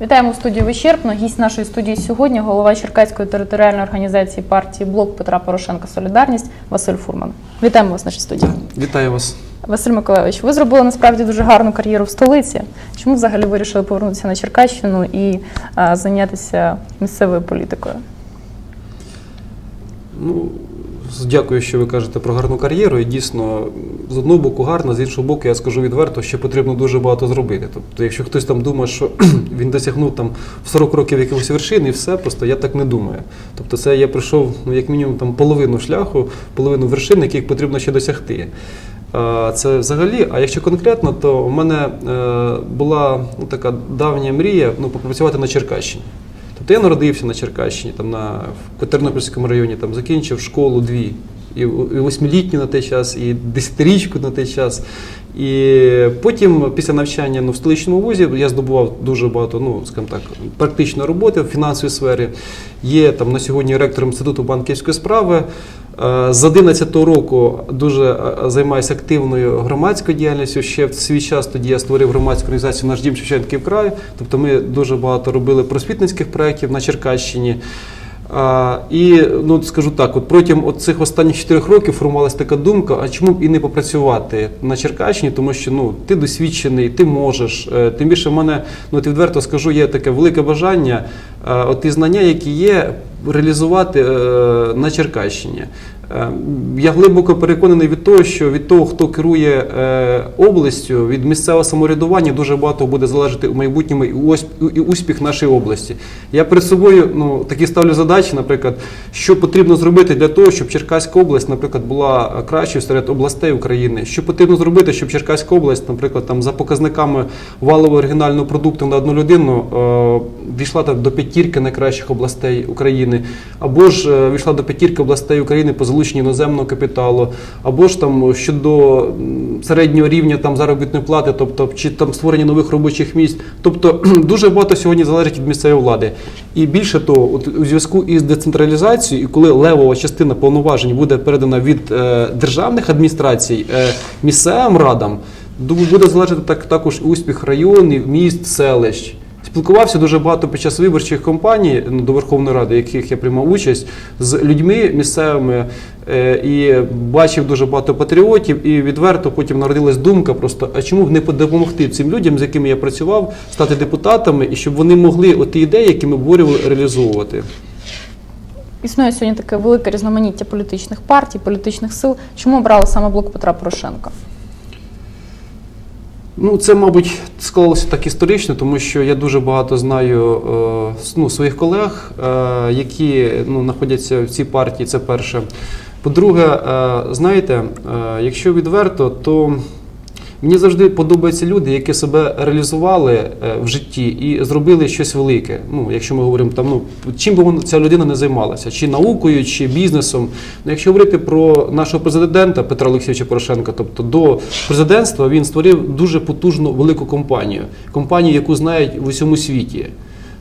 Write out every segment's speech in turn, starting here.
Вітаємо в студії вичерпно. Гість нашої студії сьогодні голова Черкаської територіальної організації партії Блок Петра Порошенка Солідарність Василь Фурман. Вітаємо вас в нашій студії. Вітаю вас. Василь Миколайович, ви зробили насправді дуже гарну кар'єру в столиці. Чому взагалі вирішили повернутися на Черкащину і а, зайнятися місцевою політикою? Ну, дякую, що ви кажете про гарну кар'єру. І дійсно, з одного боку гарно, з іншого боку, я скажу відверто, що потрібно дуже багато зробити. Тобто, якщо хтось там думає, що він досягнув там в 40 років якихось вершин і все, просто я так не думаю. Тобто, це я пройшов ну, як мінімум там половину шляху, половину вершин, яких потрібно ще досягти. Це взагалі, а якщо конкретно, то у мене е, була ну, така давня мрія ну, попрацювати на Черкащині. Я народився на Черкащині, там на в Тернопільському районі, там закінчив школу дві. І восьмилітню на той час, і десятирічку на той час. І потім, після навчання ну, в столичному вузі, я здобував дуже багато, ну скажімо так, практичної роботи в фінансовій сфері. Є там на сьогодні ректором інституту банківської справи. Е, З 11 року дуже е, займаюся активною громадською діяльністю. Ще в свій час тоді я створив громадську організацію Наш дім Шевченків краю. Тобто ми дуже багато робили просвітницьких проєктів на Черкащині. А, і ну скажу так, от протягом цих останніх чотирьох років формувалася така думка: а чому б і не попрацювати на Черкащині, тому що ну ти досвідчений, ти можеш. Е, Тим більше в мене, ну відверто скажу, є таке велике бажання, от ті знання, які є, реалізувати е, на Черкащині. Е, Я глибоко переконаний від того, що від того, хто керує е, областю, від місцевого самоврядування дуже багато буде залежати у майбутньому і успіх нашої області. Я перед собою ну, такі ставлю задачі, наприклад, що потрібно зробити для того, щоб Черкаська область, наприклад, була кращою серед областей України. Що потрібно зробити, щоб Черкаська область, наприклад, там за показниками валового оригінального продукту на одну людину війшла до п'ятірки найкращих областей України, або ж е, війшла до п'ятірки областей України по залученню іноземного капіталу, або ж там щодо середнього рівня там заробітної плати, тобто чи там створення нових робочих місць. Тобто дуже багато сьогодні залежить від місцевої влади. І більше того, от у зв'язку із децентралізацією, і коли левова частина повноважень буде передана від е, державних адміністрацій е, місцевим радам, буде залежати так також успіх районів, міст, селищ. Спілкувався дуже багато під час виборчих кампаній ну, до Верховної Ради, яких я приймав участь, з людьми місцевими е, і бачив дуже багато патріотів. І відверто потім народилась думка просто: а чому б не допомогти цим людям, з якими я працював, стати депутатами, і щоб вони могли оті ідеї, які ми обговорювали, реалізовувати. Існує сьогодні таке велике різноманіття політичних партій, політичних сил. Чому обрали саме блок Петра Порошенка? Ну, це, мабуть, склалося так історично, тому що я дуже багато знаю е, ну, своїх колег, е, які ну, знаходяться в цій партії. Це перше. По-друге, е, знаєте, якщо відверто, то мені завжди подобаються люди, які себе реалізували е, в житті і зробили щось велике. Ну, якщо ми говоримо там, ну чим би ця людина не займалася, чи наукою, чи бізнесом. Ну, якщо говорити про нашого президента Петра Олексійовича Порошенка, тобто до президентства він створив дуже потужну велику компанію, компанію, яку знають в усьому світі.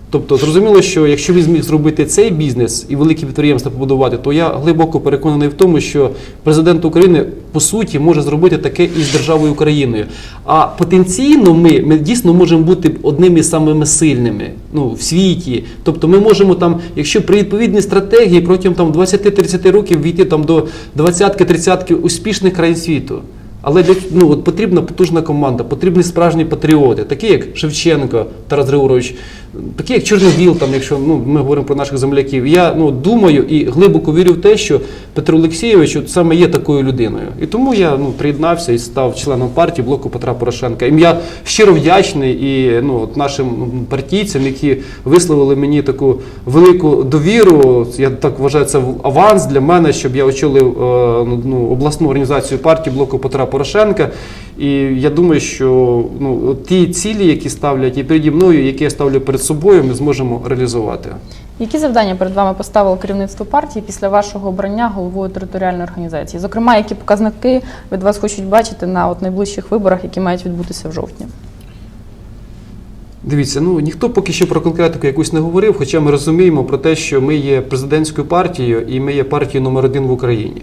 Тобто, зрозуміло, що якщо він зміг зробити цей бізнес і великі підприємства побудувати, то я глибоко переконаний в тому, що президент України по суті може зробити таке і з державою Україною. А потенційно ми, ми дійсно можемо бути одними з самими сильними ну, в світі. Тобто, ми можемо там, якщо при відповідній стратегії протягом там 20-30 років війти там до 20-30 успішних країн світу. Але ну от потрібна потужна команда, потрібні справжні патріоти, такі як Шевченко Тарас Григорович, такі як Чорновіл, там, якщо ну ми говоримо про наших земляків. Я ну думаю і глибоко вірю в те, що Петро Олексійович от саме є такою людиною. І тому я ну приєднався і став членом партії блоку Петра Порошенка. І я щиро вдячний і ну от нашим партійцям, які висловили мені таку велику довіру. Я так вважаю, це аванс для мене, щоб я очолив е, ну, обласну організацію партії блоку Петра Порошенка. І я думаю, що ну, ті цілі, які ставлять і переді мною, які я ставлю перед собою, ми зможемо реалізувати. Які завдання перед вами поставило керівництво партії після вашого обрання головою територіальної організації? Зокрема, які показники від вас хочуть бачити на от найближчих виборах, які мають відбутися в жовтні? Дивіться, ну ніхто поки що про конкретику якусь не говорив, хоча ми розуміємо про те, що ми є президентською партією і ми є партією номер один в Україні.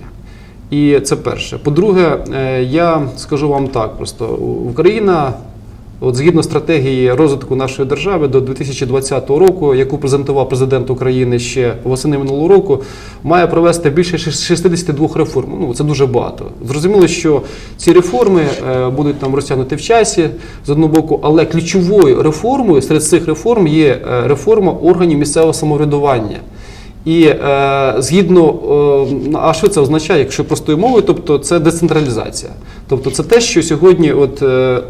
І це перше. По-друге, е, я скажу вам так: просто Україна От згідно стратегії розвитку нашої держави до 2020 року, яку презентував президент України ще восени минулого року, має провести більше шіс- 62 реформ. Ну це дуже багато. Зрозуміло, що ці реформи е, будуть там розтягнути в часі з одного боку, але ключовою реформою серед цих реформ є е, реформа органів місцевого самоврядування. І е, згідно, е, а що це означає, якщо простою мовою, тобто це децентралізація. Тобто це те, що сьогодні от, е,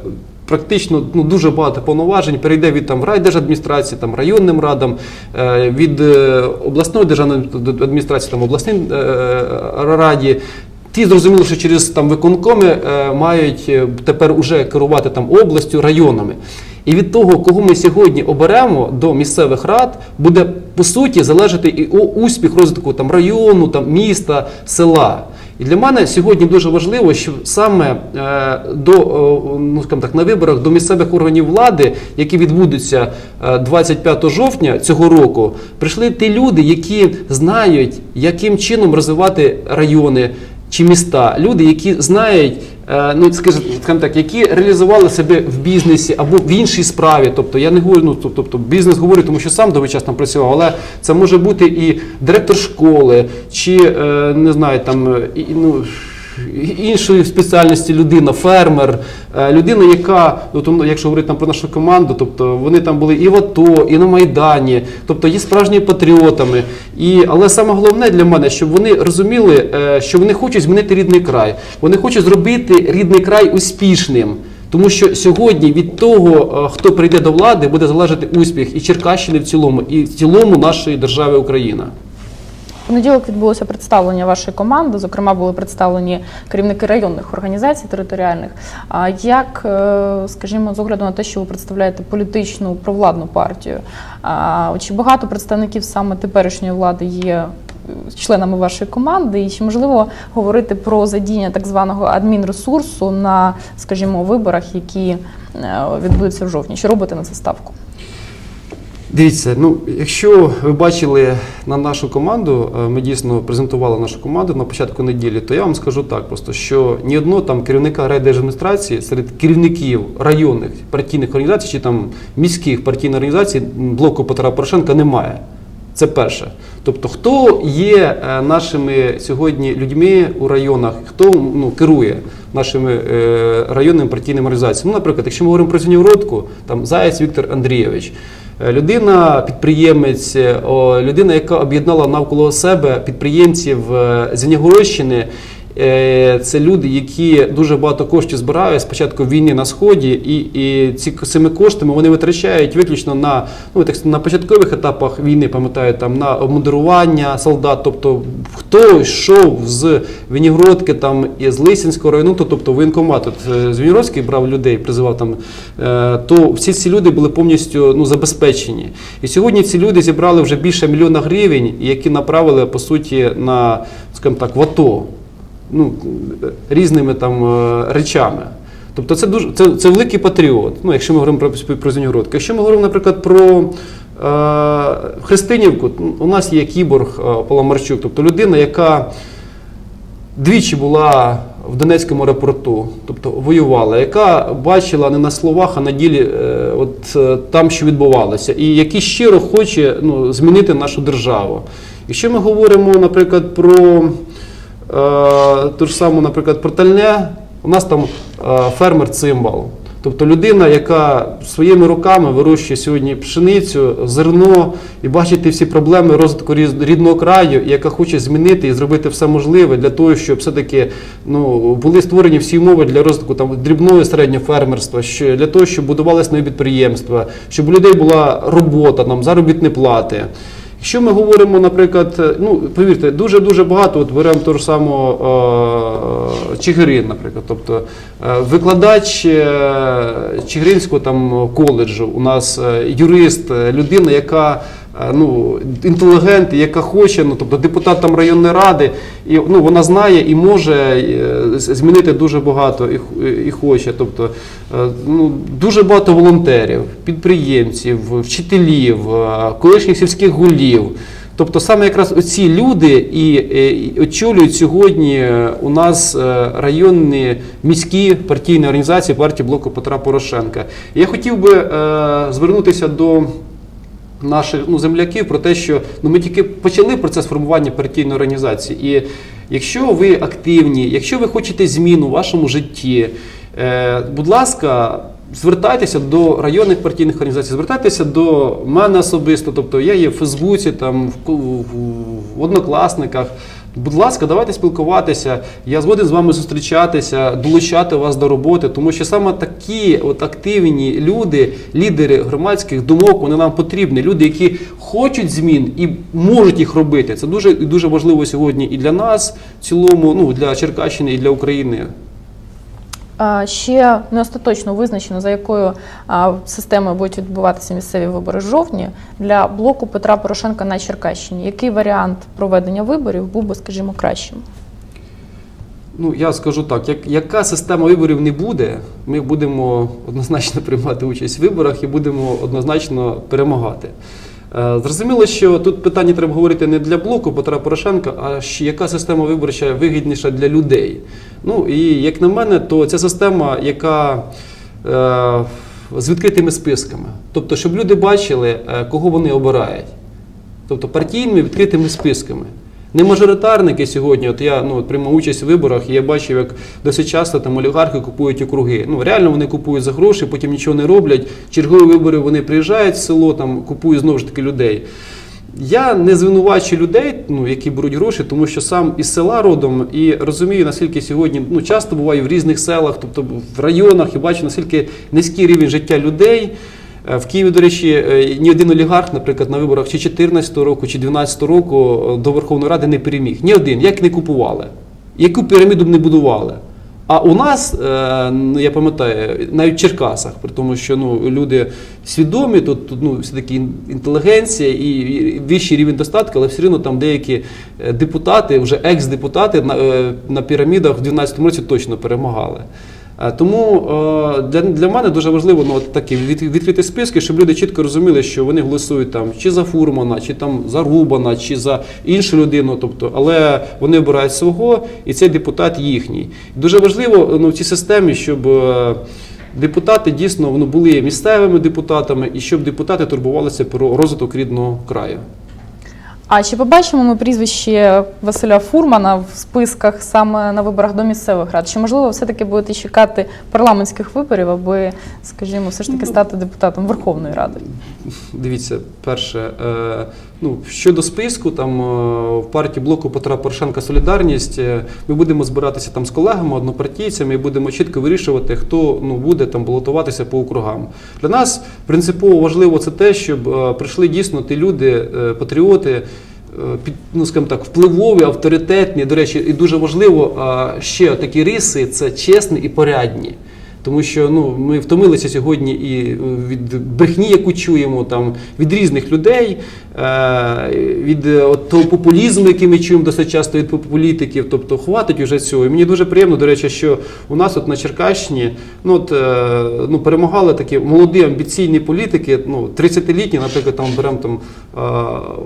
практично ну, дуже багато повноважень перейде від там, райдержадміністрації, там, районним радам, е, від е, обласної державної адміністрації, там, обласній е, раді. Ті зрозуміло, що через там виконкоми е, мають е, тепер уже керувати там областю, районами. І від того, кого ми сьогодні оберемо до місцевих рад, буде по суті залежати і успіх розвитку там району, там міста, села. І для мене сьогодні дуже важливо, що саме е, до е, ну скажімо так на виборах до місцевих органів влади, які відбудуться е, 25 жовтня цього року, прийшли ті люди, які знають, яким чином розвивати райони чи міста, люди, які знають, е, ну скажімо так, які реалізували себе в бізнесі або в іншій справі. Тобто я не говорю, ну тобто бізнес говорю, тому що сам довгий час там працював, але це може бути і директор школи, чи е, не знаю, там і, ну. Іншої спеціальності людина, фермер, е, людина, яка, ну, якщо говорити там про нашу команду, тобто вони там були і в АТО, і на Майдані, тобто є справжніми патріотами. І, але саме головне для мене, щоб вони розуміли, е, що вони хочуть змінити рідний край. Вони хочуть зробити рідний край успішним. Тому що сьогодні від того, е, хто прийде до влади, буде залежати успіх і Черкащини в цілому, і в цілому нашої держави Україна. Понеділок відбулося представлення вашої команди. Зокрема, були представлені керівники районних організацій територіальних. А як, е, скажімо, з огляду на те, що ви представляєте політичну провладну партію, чи багато представників саме теперішньої влади є е, членами вашої команди, і чи можливо говорити про задіяння так званого адмінресурсу на, скажімо, виборах, які е, відбудуться в жовтні? Чи робите на це ставку? Дивіться, ну якщо ви бачили на нашу команду, е, ми дійсно презентували нашу команду на початку неділі, то я вам скажу так, просто що ні одного там керівника райдержадміністрації серед керівників районних партійних організацій чи там міських партійних організацій блоку Петра Порошенка немає. Це перше. Тобто, хто є е, нашими сьогодні людьми у районах, хто ну, керує нашими е, районними партійними організаціями? Ну, наприклад, якщо ми говоримо про Зінівродку, там Заєць Віктор Андрійович. Е, Людина, підприємець, е, людина, яка об'єднала навколо себе підприємців з Зенігородщини. Е, Це люди, які дуже багато коштів збирають з початку війни на сході, і, і ці цими коштами вони витрачають виключно на ну так на початкових етапах війни, пам'ятаю, там на обмундирування солдат. Тобто хто йшов з Вінігродки там і з Лисінського району, то, тобто воєнкомат е, з Вінігродський брав людей, призивав там, е, то всі ці люди були повністю ну, забезпечені. І сьогодні ці люди зібрали вже більше мільйона гривень, які направили по суті на скажімо так в АТО ну, різними там е, речами. Тобто це дуже це, це великий патріот. Ну, якщо ми говоримо про, про Зенігородку. Якщо ми говоримо, наприклад, про е, Христинівку, у нас є кіборг е, Паламарчук, тобто людина, яка двічі була в Донецькому аеропорту, тобто воювала, яка бачила не на словах, а на ділі е, от, е, там, що відбувалося, і який щиро хоче ну, змінити нашу державу. Якщо ми говоримо, наприклад, про ту ж саму, наприклад, про Тальне, у нас там е, фермер цимбал. Тобто людина, яка своїми руками вирощує сьогодні пшеницю, зерно і бачить всі проблеми розвитку рідного краю, і яка хоче змінити і зробити все можливе для того, щоб все-таки ну, були створені всі умови для розвитку там, дрібного і середнього фермерства, що, для того, щоб будувалися нові підприємства, щоб у людей була робота, там, заробітні плати. Якщо ми говоримо, наприклад, е, ну повірте, дуже дуже багато. От беремо ж самого е, Чигирин, наприклад, тобто е, викладач Чигиринського там коледжу, у нас юрист, людина, яка ну, інтелігент, яка хоче, ну тобто депутат там районної ради, і ну вона знає і може е, змінити дуже багато і, і хоче. Тобто е, ну, дуже багато волонтерів, підприємців, вчителів, е, колишніх сільських голів. Тобто саме якраз оці люди і, очолюють сьогодні у нас районні міські партійні організації партії блоку Петра Порошенка. Я хотів би звернутися до наших ну, земляків про те, що ну, ми тільки почали процес формування партійної організації. І якщо ви активні, якщо ви хочете змін у вашому житті, е, будь ласка. Звертайтеся до районних партійних організацій, звертайтеся до мене особисто. Тобто я є в Фейсбуці, там в, в, в однокласниках. Будь ласка, давайте спілкуватися. Я згоден з вами зустрічатися, долучати вас до роботи, тому що саме такі от активні люди, лідери громадських думок, вони нам потрібні. Люди, які хочуть змін і можуть їх робити. Це дуже дуже важливо сьогодні і для нас, в цілому, ну для Черкащини, і для України. Ще не остаточно визначено, за якою системою будуть відбуватися місцеві вибори в жовтні для блоку Петра Порошенка на Черкащині. Який варіант проведення виборів був би, скажімо, кращим? Ну, я скажу так, як, яка система виборів не буде, ми будемо однозначно приймати участь в виборах і будемо однозначно перемагати. Е, Зрозуміло, що тут питання треба говорити не для блоку Петра Порошенка, а яка система виборча вигідніша для людей. Ну і як на мене, то ця система, яка е, з відкритими списками. Тобто, щоб люди бачили, е, кого вони обирають. Тобто партійними відкритими списками. Не мажоритарники сьогодні, от я ну, от приймав участь в виборах, і я бачив, як досить часто там олігархи купують округи. Ну реально вони купують за гроші, потім нічого не роблять. Чергові вибори вони приїжджають в село, там купують знову ж таки людей. Я не звинувачую людей, ну, які беруть гроші, тому що сам із села родом і розумію, наскільки сьогодні ну, часто буваю в різних селах, тобто в районах, і бачу, наскільки низький рівень життя людей. Е, В Києві, до речі, е, ні один олігарх, наприклад, на виборах чи 2014 року, чи 2012 року е, до Верховної Ради не переміг. Ні один, як не купували, яку піраміду б не будували. А у нас, ну, я пам'ятаю, навіть в Черкасах, при тому, що ну, люди свідомі, тут, тут ну, все-таки інтелігенція і, вищий рівень достатку, але все одно там деякі депутати, вже екс-депутати на, на пірамідах в 2012 році точно перемагали. Е, Тому е, для, для мене дуже важливо ну, такі від, відкриті списки, щоб люди чітко розуміли, що вони голосують там чи за Фурмана, чи там за Рубана, чи за іншу людину. Тобто, але вони обирають свого, і цей депутат їхній. Дуже важливо ну, в цій системі, щоб. е, Депутати дійсно ну, були місцевими депутатами, і щоб депутати турбувалися про розвиток рідного краю. А чи побачимо ми прізвище Василя Фурмана в списках саме на виборах до місцевих рад? Чи можливо все-таки будете чекати парламентських виборів, аби, скажімо, все ж таки стати депутатом Верховної Ради? Дивіться, перше, е, ну щодо списку, там е, в партії блоку Петра Порошенка Солідарність е, ми будемо збиратися там з колегами, однопартійцями і будемо чітко вирішувати, хто ну буде там балотуватися по округам. Для нас принципово важливо це те, щоб е, прийшли дійсно ті люди, патріоти. Під, ну, скажімо так, впливові, авторитетні. До речі, і дуже важливо ще такі риси це чесні і порядні. Тому що ну, ми втомилися сьогодні і е, від брехні, яку чуємо, там, від різних людей, е, від е, от того популізму, який ми чуємо досить часто від політиків. Тобто хватить уже цього. І мені дуже приємно, до речі, що у нас от на Черкащині ну, от, ну, перемагали такі молоді амбіційні політики, ну, 30-літні, наприклад, там беремо там,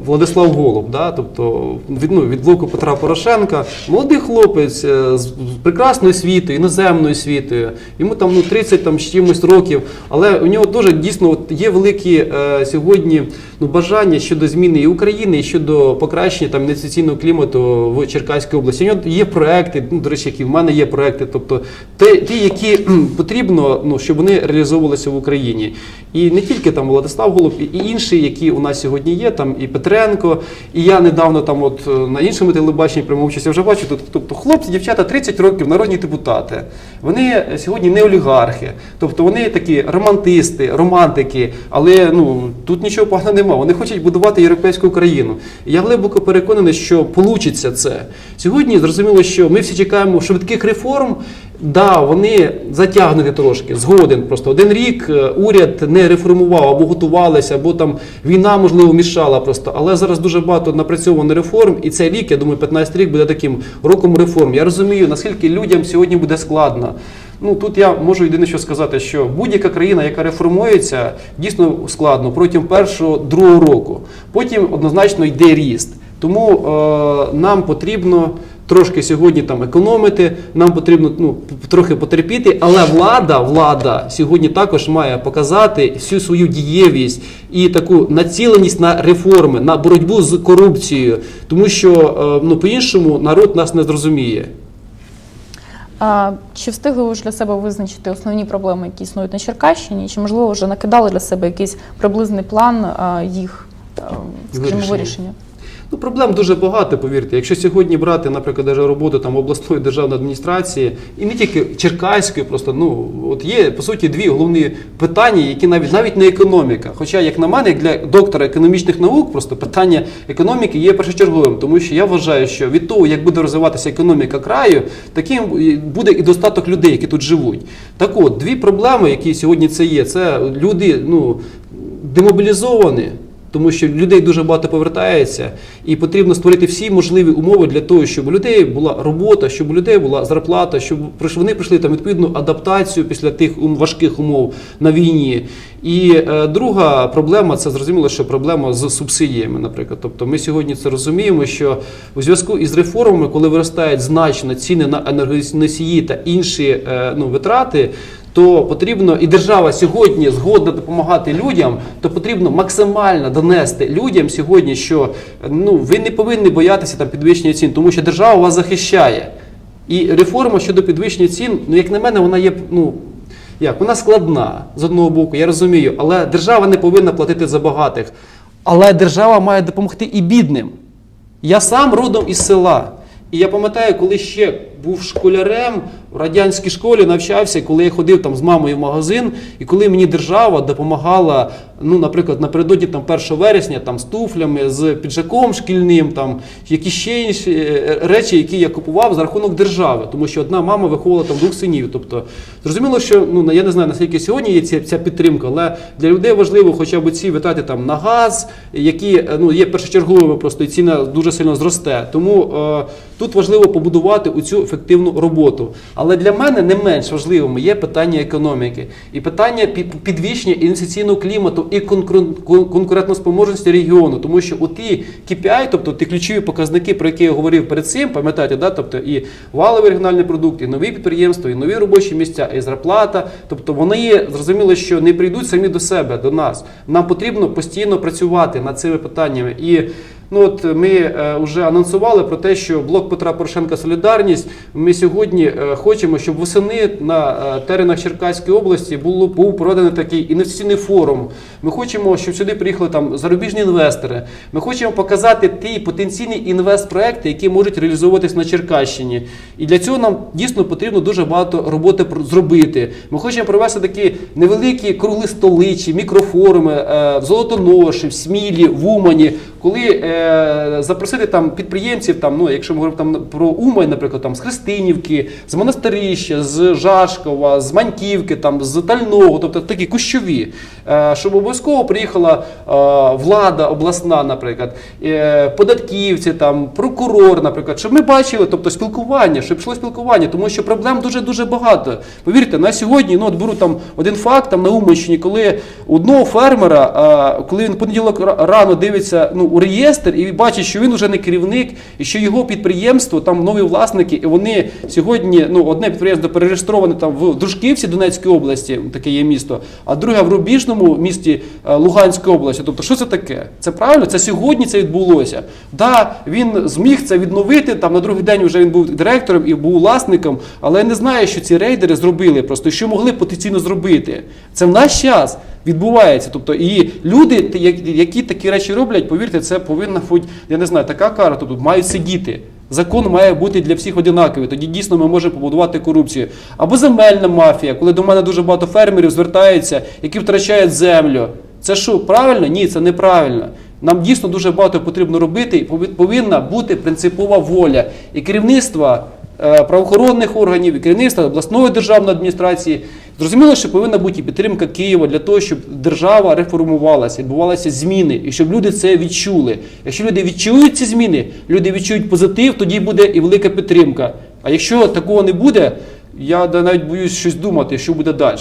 Владислав Голуб, да? тобто від, ну, від блоку Петра Порошенка, молодий хлопець з прекрасною освітою, іноземною освітою. Йому там ну, 30 там, з чимось років, але у нього дуже дійсно от, є великі е, сьогодні ну, бажання щодо зміни і України, і щодо покращення там, інвестиційного клімату в Черкаській області. У нього є проекти, ну, до речі, які в мене є проекти, тобто ті, які потрібно, ну, щоб вони реалізовувалися в Україні. І не тільки там Владислав Голуб, і інші, які у нас сьогодні є, там і Петренко, і я недавно там от е, на іншому телебаченні прямо участь я вже бачу. Тобто хлопці, дівчата 30 років, народні депутати. Вони сьогодні не олігархи, тобто вони такі романтисти, романтики, але ну тут нічого поганого немає. Вони хочуть будувати європейську країну. Я глибоко переконаний, що вийде це. Сьогодні зрозуміло, що ми всі чекаємо швидких реформ. Да, вони затягнуті трошки, згоден. Просто один рік е, уряд не реформував або готувалися, або там війна, можливо, мішала просто. Але зараз дуже багато напрацьовано реформ, і цей рік, я думаю, 15 рік буде таким роком реформ. Я розумію, наскільки людям сьогодні буде складно. Ну тут я можу єдине що сказати, що будь-яка країна, яка реформується, дійсно складно протягом першого другого року. Потім однозначно йде ріст. Тому е, нам потрібно трошки сьогодні там економити, нам потрібно ну, трохи потерпіти, але влада, влада сьогодні також має показати всю свою дієвість і таку націленість на реформи, на боротьбу з корупцією, тому що е, ну, по-іншому народ нас не зрозуміє. А, чи встигли ви вже для себе визначити основні проблеми, які існують на Черкащині? Чи можливо вже накидали для себе якийсь приблизний план а, їх, а, скажімо, Вирішення. Ну, проблем дуже багато, повірте. Якщо сьогодні брати, наприклад, даже роботу там обласної державної адміністрації, і не тільки Черкаської, просто ну от є по суті дві головні питання, які навіть навіть не економіка. Хоча, як на мене, як для доктора економічних наук, просто питання економіки є першочерговим, тому що я вважаю, що від того, як буде розвиватися економіка краю, таким буде і достаток людей, які тут живуть. Так от, дві проблеми, які сьогодні це є, це люди, ну демобілізовані. Тому що людей дуже багато повертається, і потрібно створити всі можливі умови для того, щоб у людей була робота, щоб у людей була зарплата, щоб вони пройшли там відповідну адаптацію після тих важких умов на війні. І е, друга проблема це зрозуміло, що проблема з субсидіями, наприклад. Тобто ми сьогодні це розуміємо, що у зв'язку із реформами, коли виростають значно ціни на енергоносії та інші е, ну, витрати, то потрібно і держава сьогодні згодна допомагати людям, то потрібно максимально донести людям сьогодні, що ну ви не повинні боятися там підвищення цін, тому що держава вас захищає. І реформа щодо підвищення цін, ну як на мене, вона є ну. Як вона складна з одного боку, я розумію, але держава не повинна платити за багатих. Але держава має допомогти і бідним. Я сам родом із села. І я пам'ятаю, коли ще був школярем в радянській школі, навчався, коли я ходив там з мамою в магазин, і коли мені держава допомагала, ну, наприклад, напередодні там 1 вересня там, з туфлями, з піджаком шкільним, там, які ще інші е, речі, які я купував за рахунок держави, тому що одна мама виховувала там двох синів. Тобто, зрозуміло, що ну, я не знаю, наскільки сьогодні є ця, ця підтримка, але для людей важливо хоча б ці витрати там, на газ, які е, ну, є першочерговими, просто і ціна дуже сильно зросте. Тому е, тут важливо побудувати у цю ефективну роботу. Але для мене не менш важливим є питання економіки і питання пі- підвищення інвестиційного клімату і конкурен- конкурентоспроможності регіону, тому що у ті KPI, тобто ті ключові показники, про які я говорив перед цим, пам'ятаєте, да? тобто і валовий регіональний продукт, і нові підприємства, і нові робочі місця, і зарплата. Тобто вони є, зрозуміло, що не прийдуть самі до себе, до нас. Нам потрібно постійно працювати над цими питаннями. І Ну от ми е, вже анонсували про те, що блок Петра Порошенка Солідарність. Ми сьогодні е, хочемо, щоб восени на е, теренах Черкаської області було був проведений такий інвестиційний форум. Ми хочемо, щоб сюди приїхали там зарубіжні інвестори. Ми хочемо показати ті потенційні інвестпроекти, які можуть реалізовуватись на Черкащині. І для цього нам дійсно потрібно дуже багато роботи зробити. Ми хочемо провести такі невеликі кругли столи чи мікрофоруми е, в Золотоноші, в Смілі, в Умані, коли е, запросити там підприємців, там, ну, якщо ми говоримо там про Умань, наприклад, там, з Христинівки, з Монастирища, з Жашкова, з Маньківки, там, з Тального, тобто такі кущові, е, щоб обов'язково приїхала е, влада обласна, наприклад, е, податківці, там, прокурор, наприклад, щоб ми бачили, тобто спілкування, щоб йшло спілкування, тому що проблем дуже дуже багато. Повірте, на сьогодні, ну от беру там один факт там на Уманщині, коли одного фермера, е, коли він понеділок рано дивиться ну, у реєстр і бачить, що він вже не керівник, і що його підприємство, там нові власники, і вони сьогодні, ну, одне підприємство перереєстроване там в Дружківці Донецької області, таке є місто, а друге в Рубіжному місті е, Луганської області. Тобто, що це таке? Це правильно? Це сьогодні це відбулося. Да, він зміг це відновити. Там на другий день вже він був директором і був власником, але я не знаю, що ці рейдери зробили просто, що могли потенційно зробити. Це в наш час відбувається. Тобто, і люди, які такі речі роблять, повірте, це повинна хоч я не знаю, така кара, тобто мають сидіти. Закон має бути для всіх одинаковий. Тоді дійсно ми можемо побудувати корупцію. Або земельна мафія, коли до мене дуже багато фермерів звертаються, які втрачають землю. Це що, правильно? Ні, це неправильно. Нам дійсно дуже багато потрібно робити, і повинна бути принципова воля і керівництва е, правоохоронних органів, і керівництва обласної державної адміністрації. Зрозуміло, що повинна бути і підтримка Києва для того, щоб держава реформувалася, відбувалися зміни, і щоб люди це відчули. Якщо люди відчують ці зміни, люди відчують позитив, тоді буде і велика підтримка. А якщо такого не буде, я навіть боюсь щось думати, що буде далі.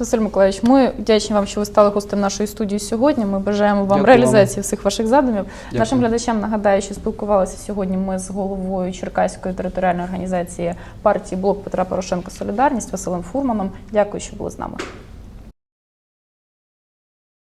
Василь Миколаївич, ми вдячні вам, що ви стали гостем нашої студії сьогодні. Ми бажаємо вам Дякую реалізації всіх ваших задумів. Дякую. Нашим глядачам нагадаю, що спілкувалися сьогодні ми з головою Черкаської територіальної організації партії Блок Петра Порошенка Солідарність Василем Фурманом. Дякую, що були з нами.